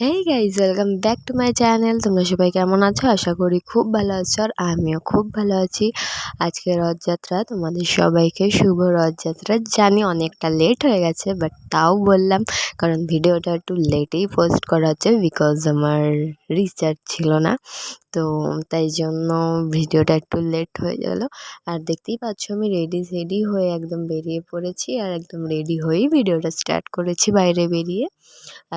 Hey guys welcome back to my channel তোমরা সবাই কেমন আছো? আশা করি খুব ভালো আছো আর আমিও খুব ভালো আছি। আজকে রথযাত্রা তোমাদের সবাইকে শুভ রথযাত্রা। জানি অনেকটা লেট হয়ে গেছে বাট তাও বললাম, কারণ ভিডিওটা একটু লেটেই পোস্ট করা হচ্ছে বিকজ আমার রিচার্জ ছিল না। তো তাই জন্য ভিডিওটা একটু লেট হয়ে গেল। আর দেখতেই পাচ্ছ আমি রেডি সেডি হয়ে একদম বেরিয়ে পড়েছি আর একদম রেডি হয়েই ভিডিওটা স্টার্ট করেছি বাইরে বেরিয়ে।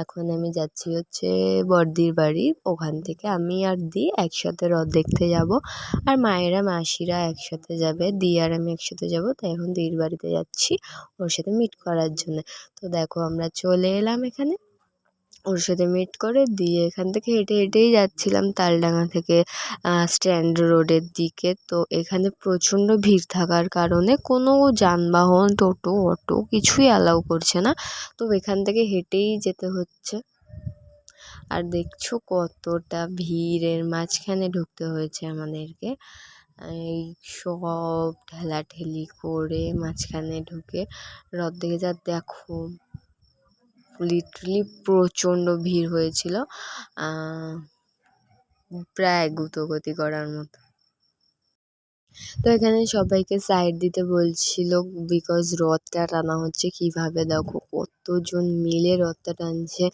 এখন আমি যাচ্ছি হচ্ছে বড়দির বাড়ি। ওখান থেকে আমি আর দি একসাথে রথ দেখতে যাব। আর মায়েরা, মাসিরা একসাথে যাবে, দি আর আমি একসাথে যাব। তাই এখন দির বাড়িতে যাচ্ছি ওর সাথে মিট করার জন্য। তো দেখো আমরা চলে এলাম এখানে। ওর সাথে মিট করে দিয়ে এখান থেকে হেঁটে হেঁটেই যাচ্ছিলাম তালডাঙা থেকে স্ট্যান্ড রোডের দিকে। তো এখানে প্রচণ্ড ভিড় থাকার কারণে কোনো যানবাহন, টোটো, অটো কিছুই অ্যালাউ করছে না। তো এখান থেকে হেঁটেই যেতে হচ্ছে। আর দেখছ কতটা ভিড়ের মাঝখানে ঢুকতে হয়েছে আমাদেরকে। এই সব ঠেলাঠেলি করে মাঝখানে ঢুকে রথ দেখে যা দেখো। লিটারলি প্রচণ্ড ভিড় হয়েছিল প্রায় গুতোগতি করার মতো। তো এখানে সবাইকে সাইড দিতে বলছিল বিকজ রথটা টানা হচ্ছে, কীভাবে দেখো? কতজন মিলে রথটা টানছে।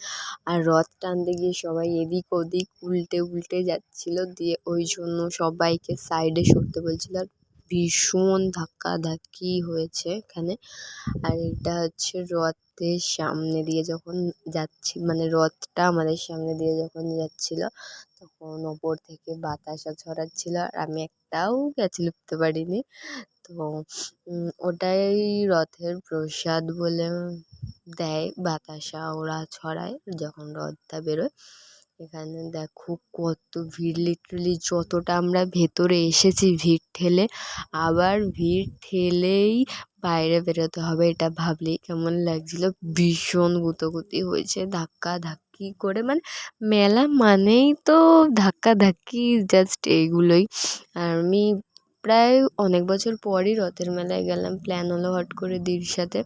আর রথ টানতে গিয়ে সবাই এদিক ওদিক উল্টে উল্টে যাচ্ছিল, দিয়ে ওই জন্য সবাইকে সাইডে সরতে বলছিল, আর ভীষণ ধাক্কাধাক্কি হয়েছে এখানে। আর এটা হচ্ছে রথের সামনে দিয়ে যখন যাচ্ছি মানে রথটা আমাদের সামনে দিয়ে যখন যাচ্ছিল, তখন ওপর থেকে বাতাসা ছড়াচ্ছিল আর আমি একটাও গেছে লিখতে পারিনি। তো ওটাই রথের প্রসাদ বলে দেয়, বাতাসা ওরা ছড়ায় যখন রথটা বেরোয়। এখানে দেখো কত ভিড় লিটারেলি যতটা আমরা ভেতরে এসেছি ভিড় ঠেলে, আবার ভিড় ঠেলেই বাইরে বেরোতে হবে এটা ভাবলেই কেমন লাগছিল। ভীষণ গুতোগুতি হয়েছে ধাক্কা ধাক্কি করে মানে মেলা মানেই তো ধাক্কা ধাক্কি জাস্ট এইগুলোই। আর আমি প্রায় অনেক বছর পরই রথের মেলায় গেলাম। প্ল্যান হলো হট করে দিদির সাথে।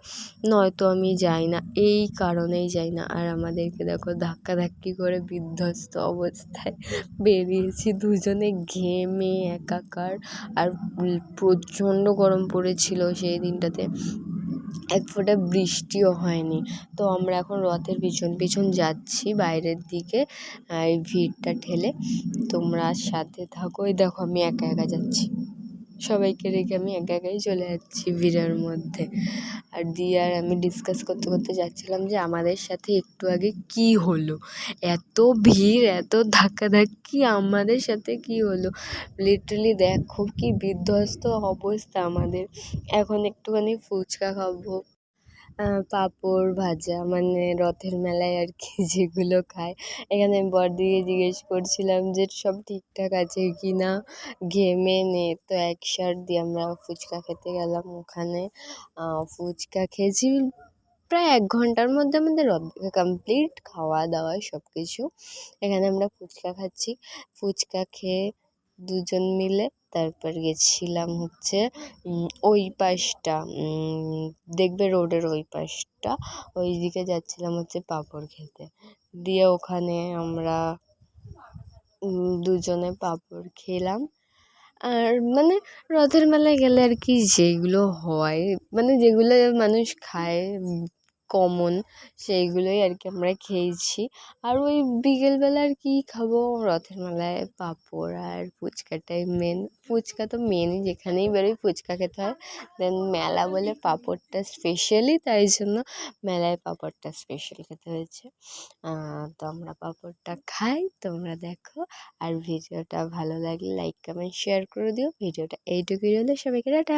নয়তো আমি যাই না, এই কারণেই যাই না। আর আমাদেরকে দেখো ধাক্কাধাক্কি করে বিধ্বস্ত অবস্থায় বেরিয়েছি। দুজনে ঘেমে, একাকার, আর প্রচণ্ড গরম পড়েছিল সেই দিনটাতে। এক ফোঁটা বৃষ্টিও হয়নি। তো আমরা এখন রথের পিছন পিছন যাচ্ছি বাইরের দিকে এই ভিড়টা ঠেলে। তোমরা সাথে থাকো। এই দেখো আমি একা একা যাচ্ছি। সবাইকে রেখে আমি একা একাই চলে যাচ্ছি ভিড়ের মধ্যে। আর দিয়ে আর আমি ডিসকাস করতে করতে যাচ্ছিলাম যে আমাদের সাথে একটু আগে কী হলো? এত ভিড়, এত ধাক্কাধাক্কি, আমাদের সাথে কী হলো? লিটারালি দেখো কি বিধ্বস্ত অবস্থা আমাদের। এখন একটুখানি ফুচকা খাব। পাঁপড় ভাজা মানে রথের মেলায় আর কি যেগুলো খায়। এখানে বড়দিকে জিজ্ঞেস করছিলাম যে, সব ঠিকঠাক আছে কি না? ঘেমে নে তো এক শার্ট দিয়ে আমরা ফুচকা খেতে গেলাম ওখানে। ফুচকা খেয়েছি প্রায় এক ঘণ্টার মধ্যে আমাদের কমপ্লিট খাওয়া দাওয়া সব কিছু এখানে আমরা ফুচকা খাচ্ছি। ফুচকা খেয়ে দুজন মিলে তারপর গেছিলাম হচ্ছে ওই পাশটা দেখবে রোডের ওই পাশটা ওই দিকে যাচ্ছিলাম হচ্ছে পাঁপড় খেতে। দিয়ে ওখানে আমরা দুজনে পাঁপড় খেলাম। আর মানে রথের মেলায় গেলে আর কি যেগুলো হয় মানে যেগুলো মানুষ খায় কমন সেইগুলোই আর কি আমরা খেয়েছি। আর ওই বিকেলবেলা আর কী খাব? রথের মেলায় পাঁপড় আর ফুচকাটাই মেন ফুচকা তো মেনই যেখানেই বেরোই ফুচকা খেতে হয়। দেন মেলা বলে পাঁপড়টা স্পেশালি তাই জন্য মেলায় পাঁপড়টা স্পেশাল খেতে হয়েছে। তো আমরা পাঁপড়টা খাই, তোমরা দেখো। আর ভিডিওটা ভালো লাগলে লাইক কমেন্ট শেয়ার করে দিও। ভিডিওটা এইটুকুই হলে সবাইকে টাটা।